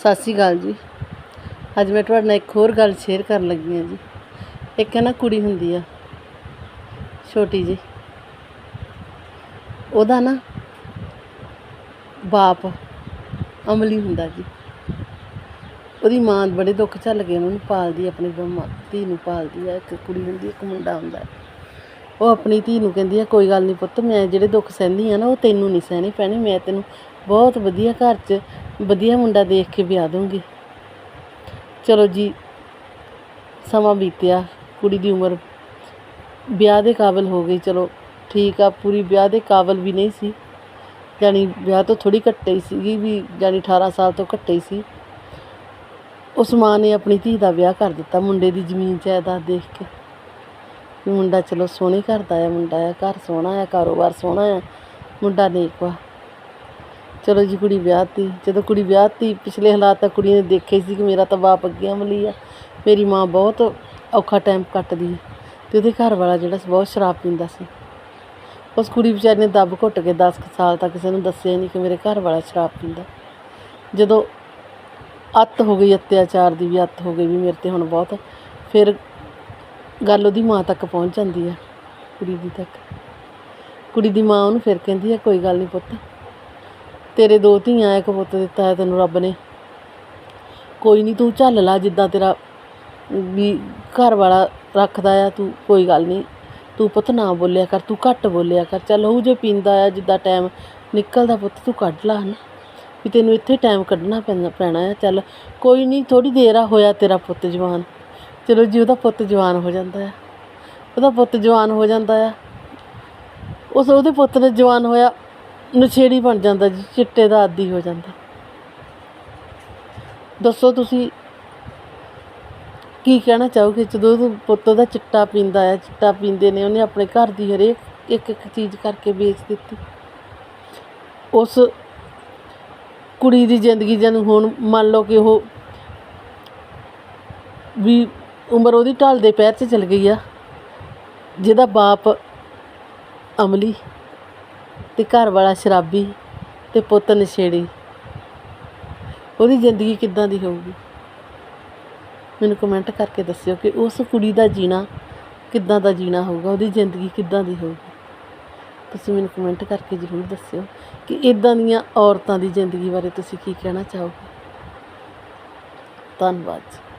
ਸਤਿ ਸ਼੍ਰੀ ਅਕਾਲ ਜੀ। ਅੱਜ ਮੈਂ ਤੁਹਾਡੇ ਨਾਲ ਇੱਕ ਹੋਰ ਗੱਲ ਸ਼ੇਅਰ ਕਰਨ ਲੱਗੀ ਹਾਂ ਜੀ। ਇੱਕ ਹੈ ਨਾ ਕੁੜੀ ਹੁੰਦੀ ਆ, ਛੋਟੀ ਜੀ ਉਹਦਾ ਨਾ ਬਾਪ ਅਮਲੀ ਹੁੰਦਾ ਜੀ। ਉਹਦੀ ਮਾਂ ਬੜੇ ਦੁੱਖ ਝੱਲ ਕੇ ਉਹਨੂੰ ਪਾਲਦੀ, ਆਪਣੀ ਮਾਂ, ਧੀ ਨੂੰ ਪਾਲਦੀ ਆ, ਇੱਕ ਕੁੜੀ ਹੁੰਦੀ, ਇੱਕ ਮੁੰਡਾ ਹੁੰਦਾ ਉਹ ਆਪਣੀ ਧੀ ਨੂੰ ਕਹਿੰਦੀ ਆ, ਕੋਈ ਗੱਲ ਨਹੀਂ ਪੁੱਤ, ਮੈਂ ਜਿਹੜੇ ਦੁੱਖ ਸਹਿੰਦੀ ਆ ਨਾ, ਉਹ ਤੈਨੂੰ ਨਹੀਂ ਸਹਿਣੇ ਪੈਣੇ, ਮੈਂ ਤੈਨੂੰ ਬਹੁਤ ਵਧੀਆ ਘਰ 'ਚ, ਵਧੀਆ ਮੁੰਡਾ ਦੇਖ ਕੇ ਵਿਆਹ ਦੂੰਗੀ ਚਲੋ ਜੀ, ਸਮਾਂ ਬੀਤਿਆ, ਕੁੜੀ ਦੀ ਉਮਰ ਵਿਆਹ ਦੇ ਕਾਬਲ ਹੋ ਗਈ, ਚਲੋ ਠੀਕ ਆ, ਪੂਰੀ ਵਿਆਹ ਦੇ ਕਾਬਲ ਵੀ ਨਹੀਂ ਸੀ। ਜਾਣੀ ਵਿਆਹ ਤੋਂ ਥੋੜੀ ਘੱਟੇ ਹੀ ਸੀਗੀ ਵੀ ਜਾਣੀ 18 ਸਾਲ ਤੋਂ ਘੱਟੇ ਹੀ ਸੀ। ਉਸ ਮਾਂ ਨੇ ਆਪਣੀ ਧੀ ਦਾ ਵਿਆਹ ਕਰ ਦਿੱਤਾ, ਮੁੰਡੇ ਦੀ ਜ਼ਮੀਨ ਜਾਇਦਾਦ ਦੇਖ ਕੇ। ਵੀ ਮੁੰਡਾ ਚਲੋ ਸੋਹਣੇ ਘਰ ਦਾ ਆ, ਮੁੰਡਾ ਆ, ਘਰ ਸੋਹਣਾ ਆ, ਕਾਰੋਬਾਰ ਸੋਹਣਾ ਆ, ਮੁੰਡਾ ਨੇਕ ਵਾ ਚਲੋ ਜੀ ਕੁੜੀ ਵਿਆਹਤੀ ਜਦੋਂ ਕੁੜੀ ਵਿਆਹਤੀ ਪਿਛਲੇ ਹਾਲਾਤ ਤਾਂ ਕੁੜੀ ਨੇ ਦੇਖੇ ਸੀ ਕਿ ਮੇਰਾ ਤਾਂ ਬਾਪ ਅੱਗੇ ਅਮਲੀ ਆ। ਮੇਰੀ ਮਾਂ ਬਹੁਤ ਔਖਾ ਟਾਈਮ ਕੱਟਦੀ ਹੈ ਤੇ ਉਹਦੇ ਘਰ ਵਾਲਾ ਜਿਹੜਾ ਸੀ ਬਹੁਤ ਸ਼ਰਾਬ ਪੀਂਦਾ ਸੀ। ਉਸ ਕੁੜੀ ਵਿਚਾਰੀ ਨੇ ਦੱਬ ਘੁੱਟ ਕੇ 10 ਕੁ ਸਾਲ ਤੱਕ ਕਿਸੇ ਨੂੰ ਦੱਸਿਆ ਨਹੀਂ ਕਿ ਮੇਰੇ ਘਰ ਵਾਲਾ ਸ਼ਰਾਬ ਪੀਂਦਾ। ਜਦੋਂ ਅੱਤ ਹੋ ਗਈ ਅਤਿਆਚਾਰ ਦੀ ਵੀ ਅੱਤ ਹੋ ਗਈ ਵੀ ਮੇਰੇ ਤੇ ਹੁਣ ਬਹੁਤ, ਫਿਰ ਗੱਲ ਉਹਦੀ ਮਾਂ ਤੱਕ ਪਹੁੰਚ ਜਾਂਦੀ ਆ ਕੁੜੀ ਦੀ ਤੱਕ। ਕੁੜੀ ਦੀ ਮਾਂ ਉਹਨੂੰ ਫਿਰ ਕਹਿੰਦੀ ਹੈ ਕੋਈ ਗੱਲ ਨਹੀਂ ਪੁੱਤ ਤੇਰੇ ਦੋ ਧੀਆਂ, ਇੱਕ ਪੁੱਤ ਦਿੱਤਾ ਹੈ ਤੈਨੂੰ ਰੱਬ ਨੇ। ਕੋਈ ਨਹੀਂ ਤੂੰ ਝੱਲ ਲਾ ਜਿੱਦਾਂ ਤੇਰਾ ਵੀ ਘਰ ਵਾਲਾ ਰੱਖਦਾ ਆ, ਤੂੰ ਕੋਈ ਗੱਲ ਨਹੀਂ ਤੂੰ ਪੁੱਤ ਨਾ ਬੋਲਿਆ ਕਰ, ਤੂੰ ਘੱਟ ਬੋਲਿਆ ਕਰ। ਚੱਲ ਉਹ ਜੇ ਪੀਂਦਾ ਆ, ਜਿੱਦਾਂ ਟਾਈਮ ਨਿਕਲਦਾ ਪੁੱਤ, ਤੂੰ ਕੱਢ ਲਾ ਹਨਾ। ਵੀ ਤੈਨੂੰ ਇੱਥੇ ਟਾਈਮ ਕੱਢਣਾ ਪੈਣਾ ਪੈਣਾ ਆ। ਚੱਲ ਕੋਈ ਨਹੀਂ ਥੋੜੀ ਦੇਰ ਆ ਹੋਇਆ ਤੇਰਾ ਪੁੱਤ ਜਵਾਨ। ਚਲੋ ਜੀ, ਉਹਦਾ ਪੁੱਤ ਜਵਾਨ ਹੋ ਜਾਂਦਾ ਆ। ਉਹਦਾ ਪੁੱਤ ਜਵਾਨ ਹੋ ਜਾਂਦਾ ਆ। ਉਸ, ਉਹਦੇ ਪੁੱਤ ਨੇ ਜਵਾਨ ਹੋਇਆ। ਨਸ਼ੇੜੀ ਬਣ ਜਾਂਦਾ ਜੀ, ਚਿੱਟੇ ਦਾ ਆਦੀ ਹੋ ਜਾਂਦਾ। ਦੱਸੋ ਤੁਸੀਂ, ਕੀ ਕਹਿਣਾ ਚਾਹੋਗੇ? ਜਦੋਂ ਉਹ ਪੁੱਤ ਦਾ ਚਿੱਟਾ ਪੀਂਦਾ ਆ, ਚਿੱਟਾ ਪੀਂਦੇ ਨੇ, ਉਹਨੇ ਆਪਣੇ ਘਰ ਦੀ ਹਰੇਕ ਇੱਕ ਇੱਕ ਚੀਜ਼ ਕਰਕੇ ਵੇਚ ਦਿੱਤੀ। ਉਸ ਕੁੜੀ ਦੀ ਜ਼ਿੰਦਗੀ ਜਨ ਹੁਣ ਮੰਨ ਲਓ ਕਿ ਉਹ ਵੀ ਉਮਰ ਉਹਦੀ ਢਲ ਦੇ ਪੈਰ 'ਚ ਚਲ ਗਈ ਆ, ਜਿਹਦਾ ਬਾਪ ਅਮਲੀ ਤੇ ਘਰ ਵਾਲਾ ਸ਼ਰਾਬੀ ਅਤੇ ਪੁੱਤ ਨਸ਼ੇੜੀ। ਉਹਦੀ ਜ਼ਿੰਦਗੀ ਕਿੱਦਾਂ ਦੀ ਹੋਊਗੀ? ਮੈਨੂੰ ਕਮੈਂਟ ਕਰਕੇ ਦੱਸਿਓ ਕਿ ਉਸ ਕੁੜੀ ਦਾ ਜੀਣਾ ਕਿੱਦਾਂ ਦਾ ਜੀਣਾ ਹੋਊਗਾ? ਉਹਦੀ ਜ਼ਿੰਦਗੀ ਕਿੱਦਾਂ ਦੀ ਹੋਊਗੀ? ਤੁਸੀਂ ਮੈਨੂੰ ਕਮੈਂਟ ਕਰਕੇ ਜ਼ਰੂਰ ਦੱਸਿਓ ਕਿ ਇਦਾਂ ਦੀਆਂ ਔਰਤਾਂ ਦੀ ਜ਼ਿੰਦਗੀ ਬਾਰੇ ਤੁਸੀਂ ਕੀ ਕਹਿਣਾ ਚਾਹੋਗੇ। ਧੰਨਵਾਦ ਜੀ।